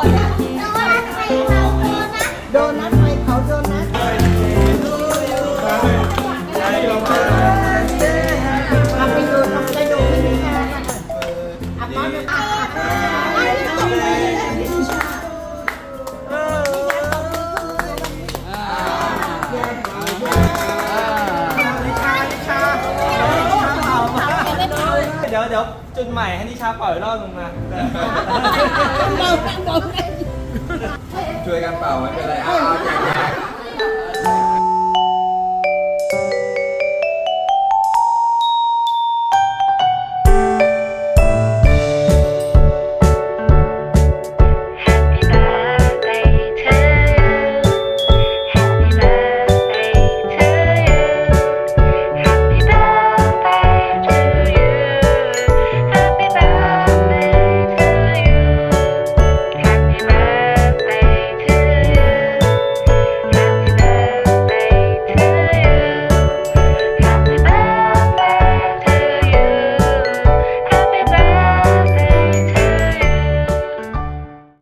โดนัทไฟเขาโดนัทเอาไปดูน้องไปดูพี่นิชาอะป้อนอะเดี๋ยวเดี๋ยวจุดใหม่ให้นิชาเป่าอีกรอบลงมา ช่วยกันเป่าไม่เป็นไรเอาเอาอย่าง